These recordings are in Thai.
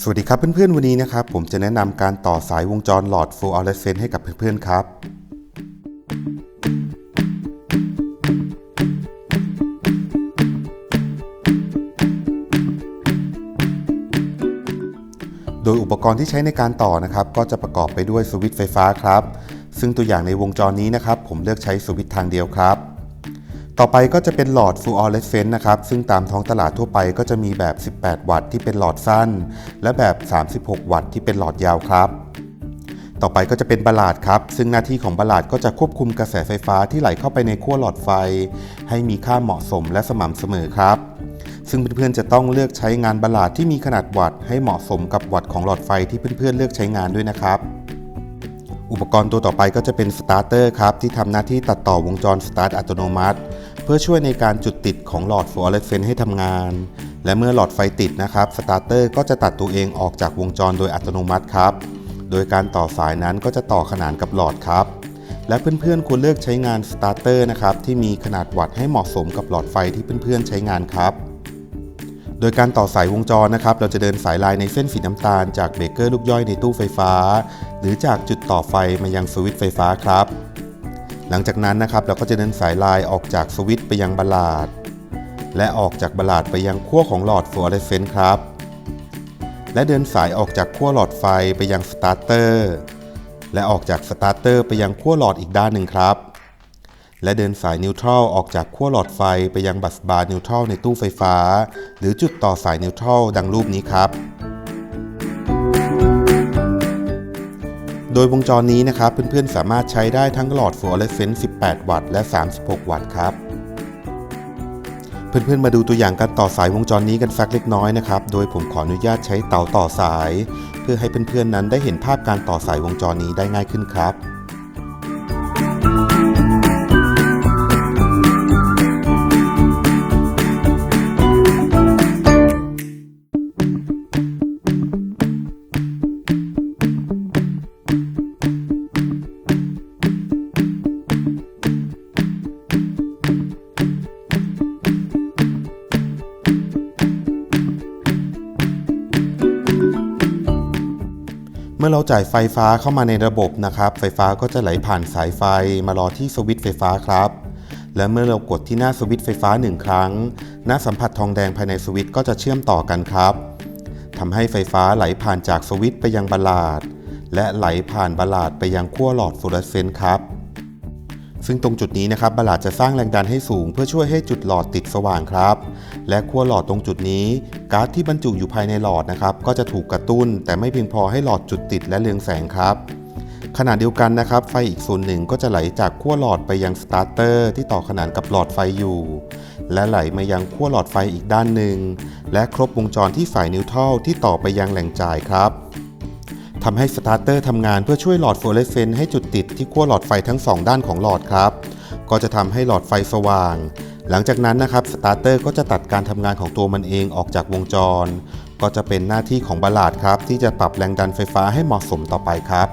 สวัสดีครับเพื่อนๆ วันนี้นะครับ ผมจะแนะนำการต่อสายวงจรหลอด fluorescent ให้กับเพื่อนๆ ครับ โดยอุปกรณ์ที่ใช้ในการต่อนะครับ ก็จะประกอบไปด้วยสวิตช์ไฟฟ้าครับ ซึ่งตัวอย่างในวงจรนี้นะครับ ผมเลือกใช้สวิตช์ทางเดียวครับ ต่อไปก็จะเป็นหลอดฟลูออเรสเซนต์นะครับ ซึ่งตามท้องตลาดทั่วไปก็จะมีแบบ 18 วัตต์ที่เป็นหลอดสั้น และแบบ 36 วัตต์ที่เป็นหลอดยาวครับ ต่อไปก็จะเป็นบลาดครับ ซึ่งหน้าที่ของบลาดก็จะควบคุมกระแสไฟฟ้าที่ไหลเข้าไปในขั้วหลอดไฟ ให้มีค่าเหมาะสมและสม่ำเสมอครับ ซึ่งเพื่อนๆจะต้องเลือกใช้งานบลาดที่มีขนาดวัตต์ให้เหมาะสมกับวัตต์ของหลอดไฟที่เพื่อนๆเลือกใช้งานด้วยนะครับ อุปกรณ์ตัวต่อไปก็จะเป็นสตาร์เตอร์ครับที่ทำหน้าที่ตัดต่อวงจรสตาร์ทอัตโนมัติ เพื่อช่วยในการจุดติดของหลอดฟลูออเรสเซนต์ให้ทำงาน และเมื่อหลอดไฟติดนะครับสตาร์เตอร์ก็จะตัดตัวเองออกจากวงจรโดยอัตโนมัติครับ โดยการต่อสายนั้นก็จะต่อขนานกับหลอดครับ และเพื่อนๆควรเลือกใช้งานสตาร์เตอร์นะครับที่มีขนาดวัตต์ให้เหมาะสมกับหลอดไฟที่เพื่อนๆใช้งานครับ โดยการต่อสายวงจรนะครับ เราจะเดินสายลายในเส้นสีน้ำตาลจากเบรกเกอร์ลูกย่อยในตู้ไฟฟ้า หรือจากจุดต่อไฟมายังสวิตช์ไฟฟ้าครับ หลังจากนั้นนะครับเราก็จะเดินสายลายออกจากสวิตช์ไปยังบลลาด และออกจากบลลาดไปยังขั้วของหลอดฟลูออเรสเซนต์ครับ และเดินสายออกจากขั้วหลอดไฟไปยังสตาร์เตอร์และออกจากสตาร์เตอร์ไปยังขั้วหลอดอีกด้านหนึ่งครับ และเดินสายนิวทรัลออกจากขั้วหลอดไฟไปยังบัสบาร์นิวทรัลในตู้ไฟฟ้า หรือจุดต่อสายนิวทรัลดังรูปนี้ครับ โดยวงจรนี้นะครับเพื่อนๆสามารถใช้ได้ทั้งหลอดฟลูออเรสเซนต์ 18 วัตต์และ 36 วัตต์ครับ เพื่อนๆมาดูตัวอย่างการต่อสายวงจรนี้กันสักเล็กน้อยนะครับ โดยผมขออนุญาตใช้เตาต่อสาย เพื่อให้เพื่อนๆนั้นได้เห็นภาพการต่อสายวงจรนี้ได้ง่ายขึ้นครับ เมื่อเราจ่ายไฟฟ้าเข้ามาในระบบนะครับ ไฟฟ้าก็จะไหลผ่านสายไฟมารอที่สวิตช์ไฟฟ้าครับ และเมื่อเรากดที่หน้าสวิตช์ไฟฟ้าหนึ่งครั้ง หน้าสัมผัสทองแดงภายในสวิตช์ก็จะเชื่อมต่อกันครับทำให้ไฟฟ้าไหลผ่านจากสวิตช์ไปยังบลลาด และไหลผ่านบลลาดไปยังขั้วหลอดฟลูออเรสเซนต์ครับ ซึ่งตรงจุดนี้นะครับบลลาดจะสร้างแรงดันให้สูง เพื่อช่วยให้จุดหลอดติดสว่างครับ และขั้วหลอดตรงจุดนี้ก๊าซที่บรรจุอยู่ภายในหลอดนะครับก็จะถูกกระตุ้น แต่ไม่เพียงพอให้หลอดจุดติดและเรืองแสงครับ ขณะเดียวกันนะครับ ไฟอีกส่วนหนึ่งก็จะไหลจากขั้วหลอดไปยังสตาร์เตอร์ที่ต่อขนานกับหลอดไฟอยู่ และไหลมายังขั้วหลอดไฟอีกด้านหนึ่งและครบวงจรที่สายนิวทรัลที่ต่อไปยังแหล่งจ่ายครับ ทำให้สตาร์เตอร์ทำงานเพื่อช่วยหลอดฟลูออเรสเซนต์ให้จุดติดที่ขั้วหลอดไฟทั้งสองด้านของหลอดครับ ก็จะทำให้หลอดไฟสว่าง หลังจากนั้นนะครับสตาร์เตอร์ก็จะตัดการทำงานของตัวมันเองออกจากวงจร ก็จะเป็นหน้าที่ของบลลาดครับ ที่จะปรับแรงดันไฟฟ้าให้เหมาะสมต่อไปครับ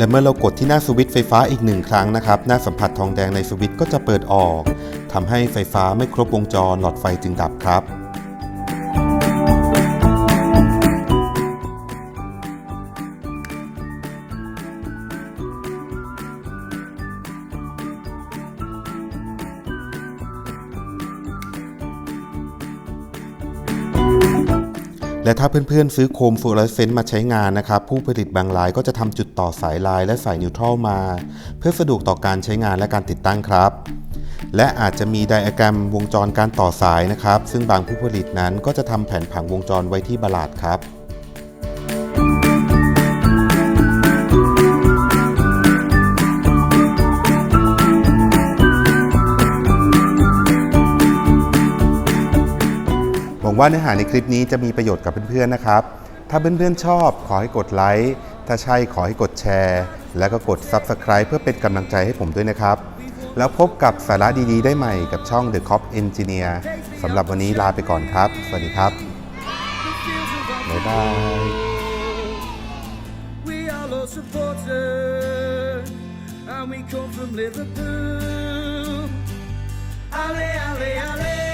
และเมื่อเรากดที่หน้าสวิตช์ไฟฟ้าอีกหนึ่งครั้งนะครับ หน้าสัมผัสทองแดงในสวิตช์ก็จะเปิดออกทำให้ไฟฟ้าไม่ครบวงจรหลอดไฟจึงดับครับ และถ้าเพื่อนๆ ซื้อโคมฟลูออเรสเซนต์มาใช้งานนะครับ ผู้ผลิตบางรายก็จะทำจุดต่อสายลายและสายนิวทรัลมา เพื่อสะดวกต่อการใช้งานและการติดตั้งครับ และอาจจะมีไดอะแกรมวงจรการต่อสายนะครับ ซึ่งบางผู้ผลิตนั้นก็จะทำแผนผังวงจรไว้ที่บลาดครับ หวังว่าเนื้อหาในคลิปนี้จะมีประโยชน์กับเพื่อนๆนะครับ ถ้าเพื่อนๆชอบขอให้กดไลค์ ถ้าใช่ขอให้กดแชร์ แล้วก็กด Subscribe เพื่อเป็นกำลังใจให้ผมด้วยนะครับ แล้วพบกับสาระดีๆ ได้ใหม่กับช่อง The Cop Engineer สำหรับวันนี้ลาไปก่อนครับ สวัสดีครับ บ๊ายบาย We are all supporters, and we come from Liverpool. Ale, ale, ale.